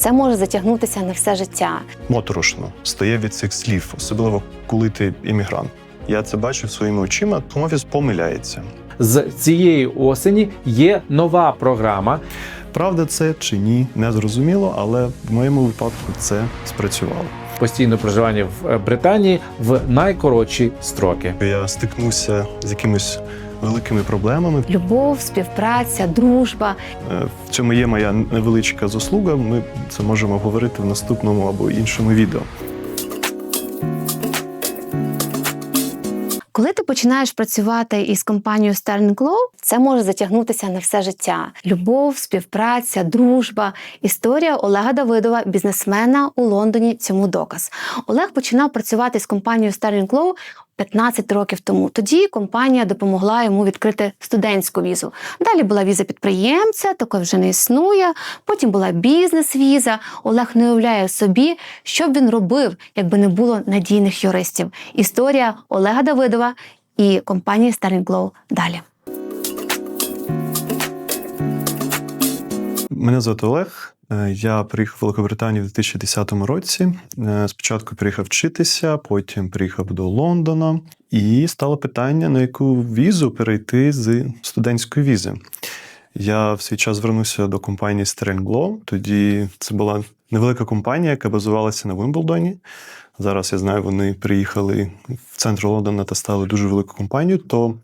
це може затягнутися на все життя. моторошно стає від цих слів, особливо коли ти іммігрант. Я це бачив своїми очима. Хомофіс помиляється. З цієї осені є нова програма. Правда, це чи ні, не зрозуміло, але в моєму випадку це спрацювало. Постійне проживання в е, Британії в найкоротші строки. Я стикнувся з якимись великими проблемами. Любов, співпраця, дружба. Е, В цьому є моя невеличка заслуга. Ми це можемо говорити в наступному або іншому відео. Коли ти починаєш працювати із компанією Sterling Glow, це може затягнутися на все життя. Любов, співпраця, дружба. Історія Олега Давидова, бізнесмена у Лондоні. Цьому доказ. Олег починав працювати з компанією Sterling Glow 15 років тому. Тоді компанія допомогла йому відкрити студентську візу. Далі була віза підприємця, такої вже не існує. Потім була бізнес-віза. Олег не уявляє собі, що б він робив, якби не було надійних юристів. Історія Олега Давидова і компанії Starling Glow далі. Мене звати Олег. Е, Я приїхав в Великобританію в 2010 році. Е, Спочатку приїхав вчитися, потім приїхав до Лондона, і стало питання, на яку візу перейти з студентської візи. Я в свій час звернувся до компанії Stern Тоді це була невелика компанія, яка базувалася на Вимблдоні. Зараз я знаю, вони приїхали в центр Лондона та стали дуже великою компанією. То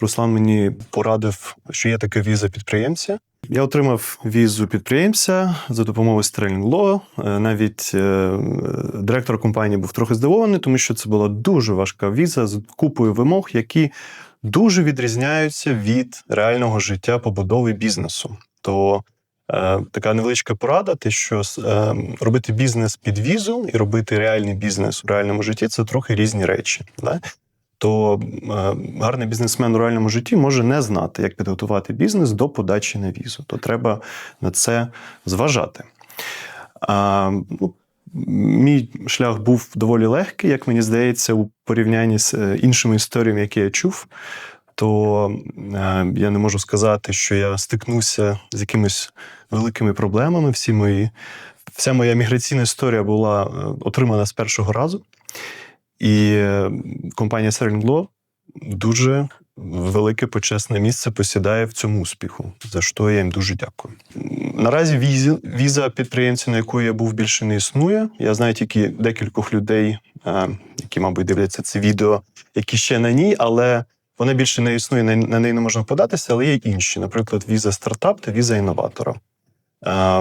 Руслан мені порадив, що є така віза підприємця. Я отримав візу підприємця за допомогою Sterling Law. Е, Навіть е, директор компанії був трохи здивований, тому що це була дуже важка віза з купою вимог, які дуже відрізняються від реального життя побудови бізнесу. То е, така невеличка порада: те, що е, робити бізнес під візу і робити реальний бізнес у реальному житті це трохи різні речі. Да? То е, гарний бізнесмен у реальному житті може не знати, як підготувати бізнес до подачі на візу. То треба на це зважати. А, ну, Мій шлях був доволі легкий, як мені здається, у порівнянні з е, іншими історіями, які я чув. То е, я не можу сказати, що я стикнувся з якимись великими проблемами. Всі мої, вся моя міграційна історія була отримана з першого разу. І компанія Law дуже велике почесне місце посідає в цьому успіху, за що я їм дуже дякую. Наразі візі, віза підприємця, на яку я був більше не існує. Я знаю тільки декількох людей, які, мабуть, дивляться це відео, які ще на ній, але вона більше не існує, на, неї не можна податися, але є інші, наприклад, віза стартап та віза інноватора.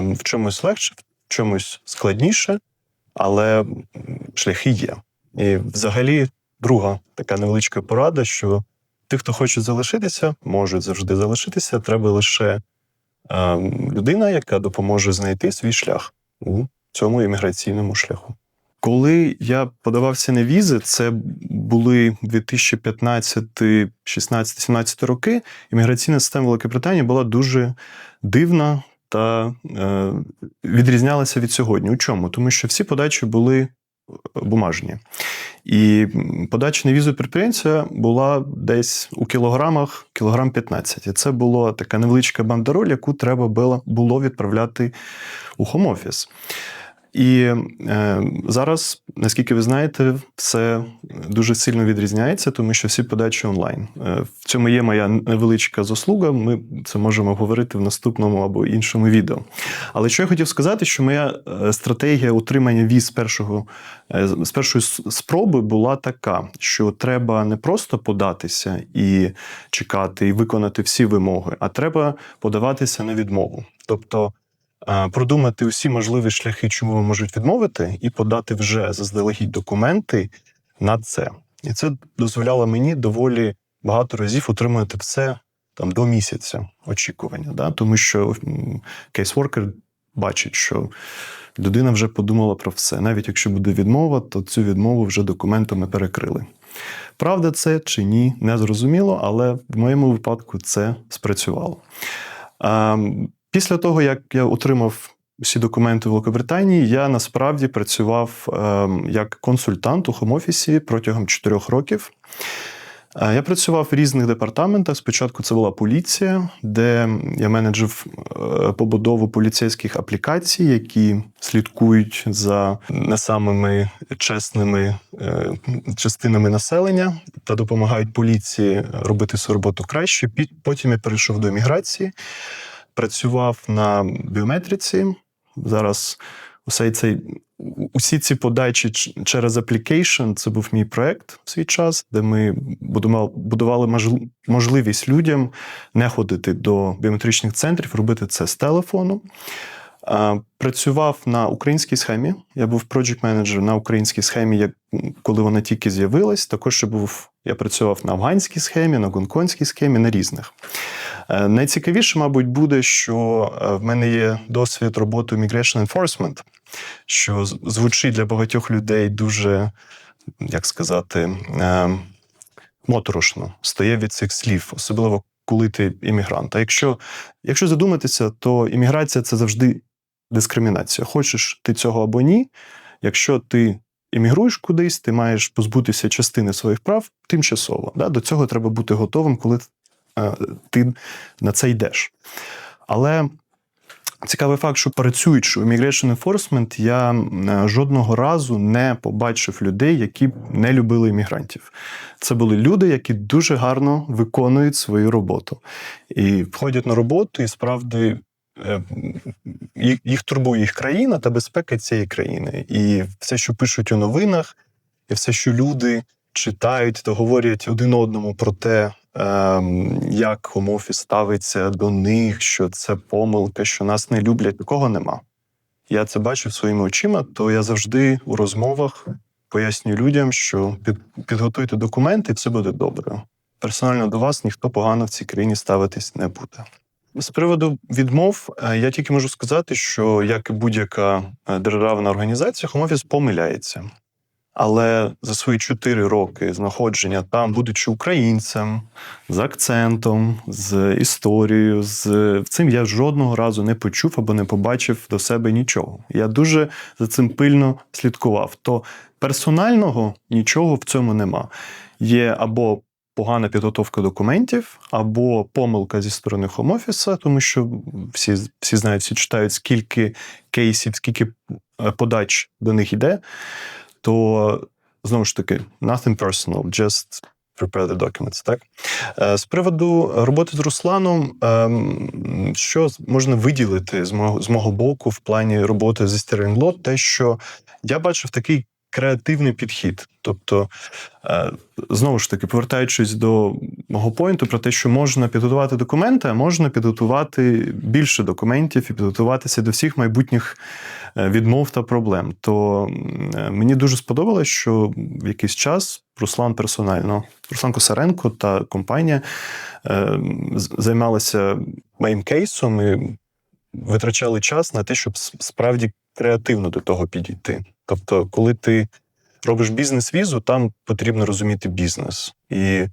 В чомусь легше, в чомусь складніше, але шляхи є. І взагалі, друга така невеличка порада, що тих, хто хоче залишитися, можуть завжди залишитися. Треба лише е, людина, яка допоможе знайти свій шлях у цьому імміграційному шляху. Коли я подавався на візи, це були 2015, 16, 17 роки. Імміграційна система Великобританії була дуже дивна та е, відрізнялася від сьогодні. У чому? Тому що всі подачі були бумажні. І подача на візу підприємця була десь у кілограмах, кілограм 15. І це була така невеличка бандероль, яку треба було, відправляти у хом-офіс. І е, зараз, наскільки ви знаєте, все дуже сильно відрізняється, тому що всі подачі онлайн. Е, в цьому є моя невеличка заслуга. Ми це можемо говорити в наступному або іншому відео. Але що я хотів сказати, що моя е, стратегія утримання віз першого е, з першої спроби була така, що треба не просто податися і чекати, і виконати всі вимоги, а треба подаватися на відмову. Тобто продумати усі можливі шляхи, чому можуть відмовити, і подати вже заздалегідь документи на це. І це дозволяло мені доволі багато разів отримувати все там до місяця очікування. Да? Тому що кейсворкер бачить, що людина вже подумала про все. Навіть якщо буде відмова, то цю відмову вже документами перекрили. Правда, це чи ні, не зрозуміло, але в моєму випадку це спрацювало. Після того, як я отримав всі документи в Великобританії, я насправді працював е, як консультант у хом-офісі протягом 4 років. Е, Я працював в різних департаментах. Спочатку це була поліція, де я менеджив е, побудову поліцейських аплікацій, які слідкують за не самими чесними е, частинами населення та допомагають поліції робити свою роботу краще. Потім я перейшов до міграції, працював на біометриці. Зараз усе цей усі ці подачі через application, це був мій проект в свій час, де ми будували можливість людям не ходити до біометричних центрів, робити це з телефону. Працював на українській схемі. Я був project менеджер на українській схемі, як коли вона тільки з'явилась. Також я був я працював на афганській схемі, на гонконгській схемі, на різних. Е, Найцікавіше, мабуть, буде, що е, в мене є досвід роботи Migration Enforcement, що звучить для багатьох людей дуже, як сказати, е, моторошно, стає від цих слів, особливо коли ти іммігрант. А якщо, якщо задуматися, то імміграція це завжди дискримінація. Хочеш ти цього або ні. Якщо ти іммігруєш кудись, ти маєш позбутися частини своїх прав тимчасово. Да? До цього треба бути готовим, коли ти на це йдеш. Але цікавий факт, що працюючи у Immigration Enforcement, я е, жодного разу не побачив людей, які не любили іммігрантів. Це були люди, які дуже гарно виконують свою роботу і входять на роботу, і справді. е, Їх, турбує їх країна та безпека цієї країни. І все, що пишуть у новинах, і все, що люди читають та говорять один одному про те, як хом-офіс ставиться до них, що це помилка, що нас не люблять, такого нема. Я це бачив своїми очима, то я завжди у розмовах пояснюю людям, що під, підготуйте документи, і все буде добре. Персонально до вас ніхто погано в цій країні ставитись не буде. З приводу відмов, е, я тільки можу сказати, що як і будь-яка е, державна організація, хомофіс помиляється. Але за свої чотири роки знаходження там, будучи українцем, з акцентом, з історією, з цим я жодного разу не почув або не побачив до себе нічого. Я дуже за цим пильно слідкував. То персонального нічого в цьому нема. Є або погана підготовка документів, або помилка зі сторони хомофіса, тому що всі, всі знають, всі читають, скільки кейсів, скільки е, подач до них йде то знову ж таки, nothing personal, just prepare the documents, так? Е, З приводу роботи з Русланом, ем, що можна виділити з мого, з мого боку в плані роботи зі Steering те, що я бачив такий креативний підхід. Тобто, е, знову ж таки, повертаючись до мого поінту про те, що можна підготувати документи, а можна підготувати більше документів і підготуватися до всіх майбутніх відмов та проблем. То е, мені дуже сподобалось, що в якийсь час Руслан персонально, Руслан Косаренко та компанія е, займалися моїм кейсом і витрачали час на те, щоб справді креативно до того підійти. Тобто, коли ти робиш бізнес-візу, там потрібно розуміти бізнес. І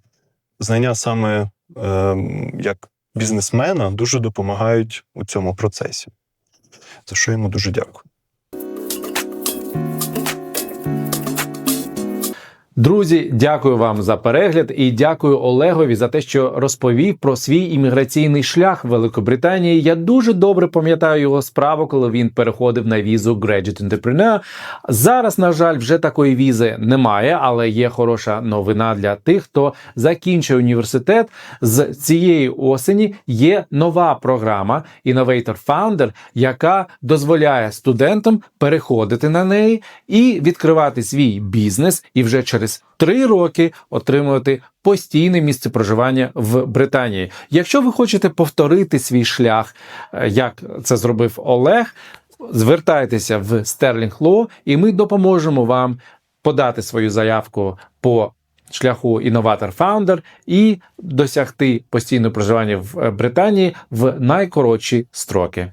знання саме е, як бізнесмена дуже допомагають у цьому процесі. За що йому дуже дякую. Друзі, дякую вам за перегляд і дякую Олегові за те, що розповів про свій імміграційний шлях в Великобританії. Я дуже добре пам'ятаю його справу, коли він переходив на візу Graduate Entrepreneur. Зараз, на жаль, вже такої візи немає, але є хороша новина для тих, хто закінчує університет. З цієї осені є нова програма Innovator Founder, яка дозволяє студентам переходити на неї і відкривати свій бізнес, і вже через три роки отримувати постійне місце проживання в Британії. Якщо ви хочете повторити свій шлях, е, як це зробив Олег, звертайтеся в Sterling Law, і ми допоможемо вам подати свою заявку по шляху інноватор фаундер і досягти постійного проживання в е, Британії в найкоротші строки.